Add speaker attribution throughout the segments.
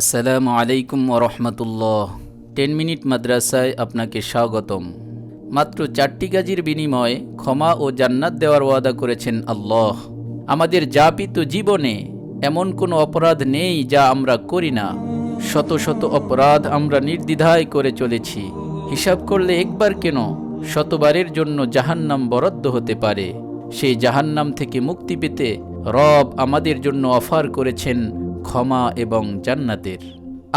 Speaker 1: আসসালামু আলাইকুম ওরহমতুল্লাহ। টেন মিনিট মাদ্রাসায় আপনাকে স্বাগতম। মাত্র চারটি কাজের বিনিময়ে ক্ষমা ও জান্নাত দেওয়ার ওয়াদা করেছেন আল্লাহ। আমাদের যাপিত জীবনে এমন কোনো অপরাধ নেই যা আমরা করি না। শত শত অপরাধ আমরা নির্দ্বিধায় করে চলেছি। হিসাব করলে একবার কেন শতবারের জন্য জাহান্নাম বরাদ্দ হতে পারে। সেই জাহান্নাম থেকে মুক্তি পেতে রব আমাদের জন্য অফার করেছেন ক্ষমা এবং জান্নাতের।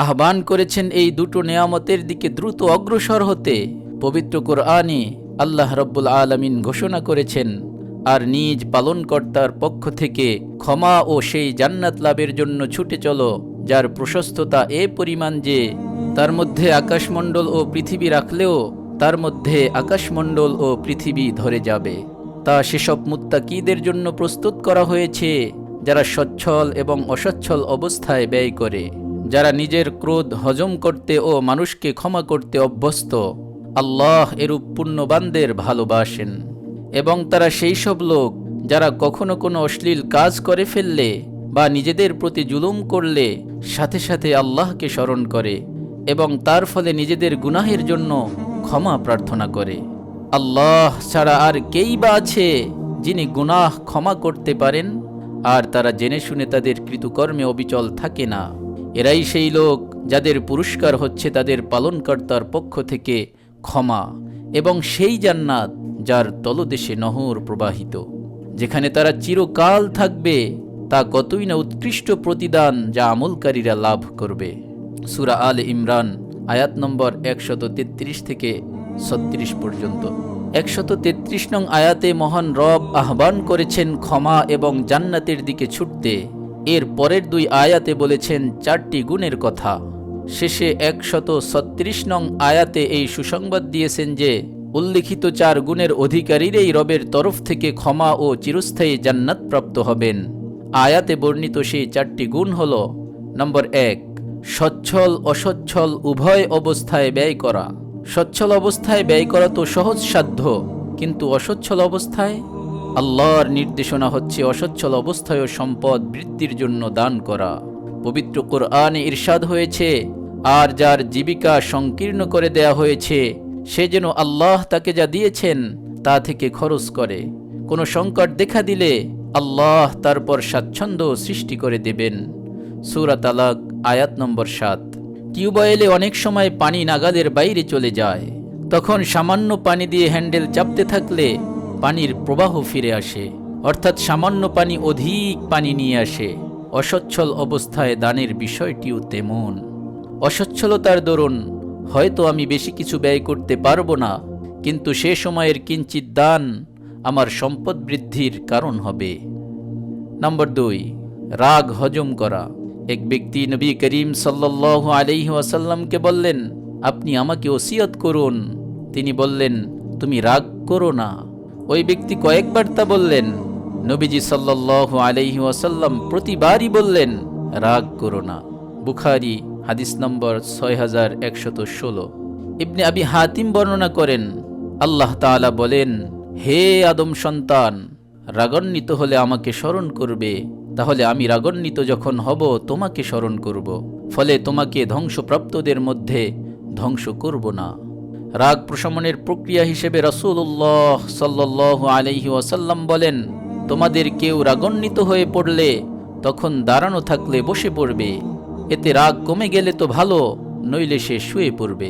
Speaker 1: আহ্বান করেছেন এই দুটো নেয়ামতের দিকে দ্রুত অগ্রসর হতে। পবিত্র কোরআনে আল্লাহ রব্বুল আলমিন ঘোষণা করেছেন, আর নিজ পালনকর্তার পক্ষ থেকে ক্ষমা ও সেই জান্নাত লাভের জন্য ছুটে চলো, যার প্রশস্ততা এ পরিমাণ যে, তার মধ্যে আকাশমণ্ডল ও পৃথিবী রাখলেও তার মধ্যে আকাশমণ্ডল ও পৃথিবী ধরে যাবে। তা সেসব মুত্তাকিদের জন্য প্রস্তুত করা হয়েছে। যারা সচ্ছল এবং অসচ্ছল অবস্থায় ব্যয় করে, যারা নিজের ক্রোধ হজম করতে ও মানুষকে ক্ষমা করতে অভ্যস্ত, আল্লাহ এরূপ পুণ্যবানদের ভালোবাসেন। এবং তারা সেই সব লোক যারা কখনো কোনো অশ্লীল কাজ করে ফেললে বা নিজেদের প্রতি জুলুম করলে সাথে সাথে আল্লাহকে স্মরণ করে এবং তার ফলে নিজেদের গুনাহের জন্য ক্ষমা প্রার্থনা করে। আল্লাহ ছাড়া আর কেই বা আছে যিনি গুনাহ ক্ষমা করতে পারেন? আর তারা জেনে শুনে তাদের কৃতকর্মে অবিচল থাকে না। এরাই সেই লোক যাদের পুরস্কার হচ্ছে তাদের পালনকর্তার পক্ষ থেকে ক্ষমা এবং সেই জান্নাত যার তলদেশে নহর প্রবাহিত। যেখানে তারা চিরকাল থাকবে, তা কতই না উৎকৃষ্ট প্রতিদান যা আমলকারীরা লাভ করবে। সুরা আল ইমরান, আয়াত নম্বর একশত তেত্রিশ থেকে ছত্রিশ পর্যন্ত। একশত তেত্রিশ নং আয়াতে মহান রব আহ্বান করেছেন ক্ষমা এবং জান্নাতের দিকে ছুটতে। এর পরের দুই আয়াতে বলেছেন চারটি গুণের কথা। শেষে একশত ছত্রিশ নং আয়াতে এই সুসংবাদ দিয়েছেন যে, উল্লিখিত চার গুণের অধিকারীরাই রবের তরফ থেকে ক্ষমা ও চিরস্থায়ী জান্নাত প্রাপ্ত হবেন। আয়াতে বর্ণিত সেই চারটি গুণ হল, নম্বর এক, সচ্ছল অসচ্ছল উভয় অবস্থায় ব্যয় করা। সচ্ছল অবস্থায় ব্যয় করা তো সহজসাধ্য কিন্তু অসচ্ছল অবস্থায়? আল্লাহর নির্দেশনা হচ্ছে অসচ্ছল অবস্থায় সম্পদ বৃদ্ধির জন্য দান করা। পবিত্র কোরআনে ইরশাদ হয়েছে, আর যার জীবিকা সংকীর্ণ করে দেয়া হয়েছে, সে যেন আল্লাহ তাকে যা দিয়েছেন, তা থেকে খরচ করে। কোনো সংকট দেখা দিলে আল্লাহ তারপর স্বাচ্ছন্দ্য সৃষ্টি করে দেবেন। সুরা তালাক, আয়াত নম্বর সাত। টিউবওয়েলে অনেক সময় পানি নাগাদের বাইরে চলে যায়। তখন সামান্য পানি দিয়ে হ্যান্ডেল চাপতে থাকলে পানির প্রবাহ ফিরে আসে। অর্থাৎ সামান্য পানি অধিক পানি নিয়ে আসে। অসচ্ছল অবস্থায় দানের বিষয়টিও তেমন। অসচ্ছলতার দরুন হয়তো আমি বেশি কিছু ব্যয় করতে পারব না, কিন্তু সে সময়ের কিঞ্চিত দান আমার সম্পদ বৃদ্ধির কারণ হবে। নম্বর দুই, রাগ হজম করা। এক ব্যক্তি নবী করিম সাল্লাহ আলহি ওয়াসাল্লামকে বললেন, আপনি আমাকে ওসিয়ত করুন। তিনি বললেন, তুমি রাগ করো না। ওই ব্যক্তি কয়েকবার তা বললেন। নবীজি সাল্লাহ আলহি ওয়াসাল্লাম প্রতিবারই বললেন, রাগ করো না। বুখারি, হাদিস নম্বর ছয় হাজার একশত ষোলো। ইবনে আবি হাতিম বর্ণনা করেন, আল্লাহ তাআলা বলেন, হে আদম সন্তান, রাগান্বিত হলে আমাকে স্মরণ করবে। তাহলে আমি রাগান্বিত যখন হব, তোমাকে স্মরণ করব। ফলে তোমাকে ধ্বংসপ্রাপ্তদের মধ্যে ধ্বংস করব না। রাগ প্রশমনের প্রক্রিয়া হিসেবে রসুল্লাহ সাল্লাহ আলহি ওয়াসাল্লাম বলেন, তোমাদের কেউ রাগান্বিত হয়ে পড়লে তখন দাঁড়ানো থাকলে বসে পড়বে। এতে রাগ কমে গেলে তো ভালো, নইলে সে শুয়ে পড়বে।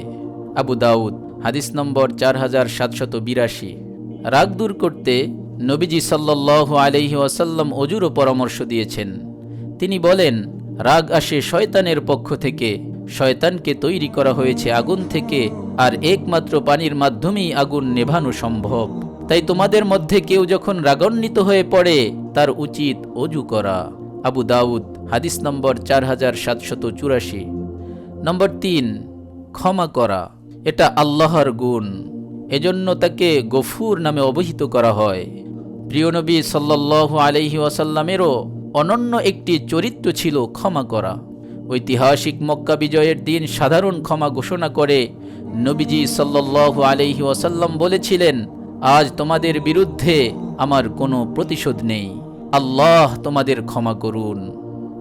Speaker 1: আবু দাউদ, হাদিস নম্বর চার হাজার সাতশত বিরাশি। রাগ দূর করতে নবীজি সাল্লাহ আলহি ওয়াসাল্লাম অজুরও পরামর্শ দিয়েছেন। তিনি বলেন, রাগ আসে শয়তানের পক্ষ থেকে, শয়তানকে তৈরি করা হয়েছে আগুন থেকে, আর একমাত্র পানির মাধ্যমেই আগুন নেভানো সম্ভব। তাই তোমাদের মধ্যে কেউ যখন রাগান্বিত হয়ে পড়ে, তার উচিত অজু করা। আবু দাউদ, হাদিস নম্বর চার হাজার সাতশত চুরাশি। নম্বর তিন, ক্ষমা করা। এটা আল্লাহর গুণ। এজন্য তাকে গফুর নামে অবহিত করা হয়। প্রিয় নবী সাল্লাহ আলহি ওয়াসাল্লামেরও অনন্য একটি চরিত্র ছিল ক্ষমা করা। ঐতিহাসিক মক্কা বিজয়ের দিন সাধারণ ক্ষমা ঘোষণা করে নবীজি সাল্লাহ আলহি ওয়াসাল্লাম বলেছিলেন, আজ তোমাদের বিরুদ্ধে আমার কোনো প্রতিশোধ নেই। আল্লাহ তোমাদের ক্ষমা করুন।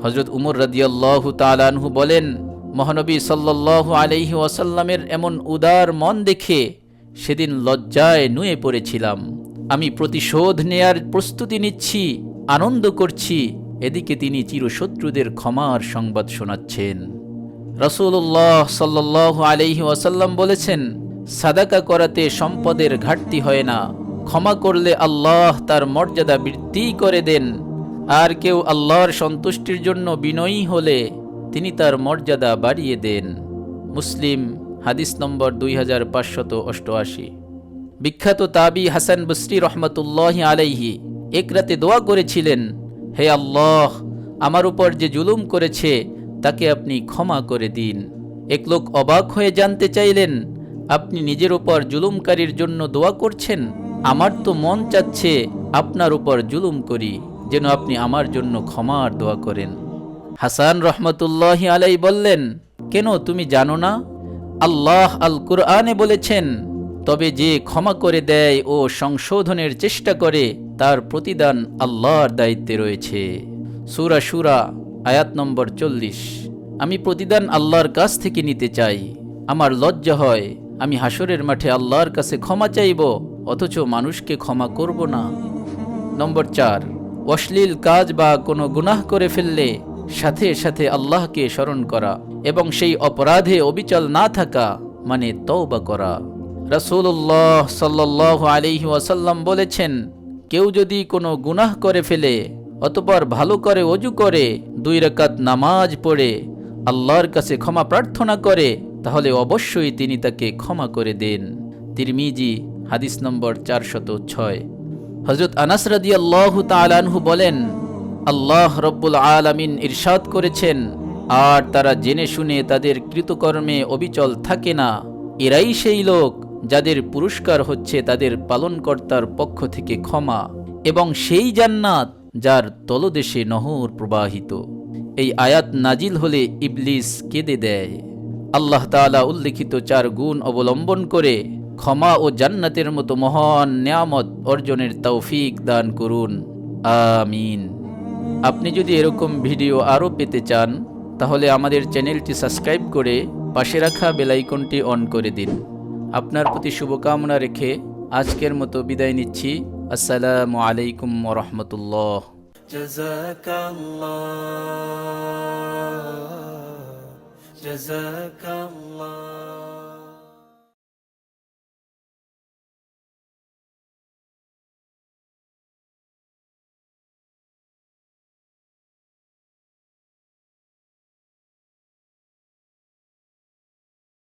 Speaker 1: হজরত উমর রাদিয়াল্লাহু তালানহু বলেন, মহানবী সাল্লাল্লাহু আলাইহি ওয়াসাল্লামের এমন উদার মন দেখে সেদিন লজ্জায় নুয়ে পড়েছিলাম। আমি প্রতিশোধ নেয়ার প্রস্তুতি নিচ্ছি, আনন্দ করছি। এদিকে তিনি চিরশত্রুদের ক্ষমার সংবাদ শোনাচ্ছেন। রসুল্লাহ সাল্লাহ আলহি ওয়াসাল্লাম বলেছেন, সাদাকা করাতে সম্পদের ঘাটতি হয় না। ক্ষমা করলে আল্লাহ তার মর্যাদা বৃদ্ধি করে দেন। আর কেউ আল্লাহর সন্তুষ্টির জন্য বিনয়ী হলে তিনি তার মর্যাদা বাড়িয়ে দেন। মুসলিম, হাদিস নম্বর দুই হাজার পাঁচশত অষ্টআশি। বিখ্যাত তাবি হাসান বসরি রহমতুল্লাহ আলাইহি এক রাতে দোয়া করেছিলেন, হে আল্লাহ, আমার উপর যে জুলুম করেছে, তাকে আপনি ক্ষমা করে দিন। এক লোক অবাক হয়ে জানতে চাইলেন, আপনি নিজের উপর জুলুমকারীর জন্য দোয়া করছেন? আমার তো মন চাচ্ছে আপনার উপর জুলুম করি, যেন আপনি আমার জন্য ক্ষমার দোয়া করেন। হাসান রহমতুল্লাহ আলাই বললেন, কেন তুমি জানো না? আল্লাহ আল কুরআনে বলেছেন তবে যে ক্ষমা করে দেয় ও সংশোধনের চেষ্টা করে, তার প্রতিদান আল্লাহর দায়িত্বে রয়েছে। সুরা সুরা আয়াত নম্বর চল্লিশ। আমি প্রতিদান আল্লাহর কাছ থেকে নিতে চাই। আমার লজ্জা হয়, আমি হাসরের মাঠে আল্লাহর কাছে ক্ষমা চাইব, অথচ মানুষকে ক্ষমা করব না। নম্বর চার, অশ্লীল কাজ বা কোনো গুনাহ করে ফেললে সাথে সাথে আল্লাহকে স্মরণ করা এবং সেই অপরাধে অবিচল না থাকা মানে তওবা করা। রাসূলুল্লাহ সাল্লাল্লাহু আলাইহি ওয়াসাল্লাম বলেছেন, কেউ যদি কোনো গুনাহ করে ফেলে, অতপর ভালো করে অজু করে, দুই রাকাত নামাজ পড়ে, আল্লাহর কাছে ক্ষমা প্রার্থনা করে, তাহলে অবশ্যই তিনি তাকে ক্ষমা করে দেন। তিরমিজি, হাদিস নম্বর চারশত ছয়। হজরত আনাস রাদি আল্লাহ তালানহু বলেন, আল্লাহ রব্বুল আলামিন ইরশাদ করেছেন, আর তারা জেনে শুনে তাদের কৃতকর্মে অবিচল থাকে না। এরাই সেই লোক যাদের পুরস্কার হচ্ছে তাদের পালনকর্তার পক্ষ থেকে ক্ষমা এবং সেই জান্নাত যার তলদেশে নহর প্রবাহিত। এই আয়াত নাজিল হলে ইবলিস কেঁদে দেয়। আল্লাহ তাআলা উল্লিখিত চার গুণ অবলম্বন করে ক্ষমা ও জান্নাতের মতো মহান নিয়ামত অর্জনের তৌফিক দান করুন। আমিন। আপনি যদি এরকম ভিডিও আরও পেতে চান, তাহলে আমাদের চ্যানেলটি সাবস্ক্রাইব করে পাশে রাখা বেলাইকনটি অন করে দিন। আপনার প্রতি শুভকামনা রেখে আজকের মতো বিদায় নিচ্ছি আসসালামু আলাইকুম রহমতুল্লাহ
Speaker 2: جزاك الله جزاك الله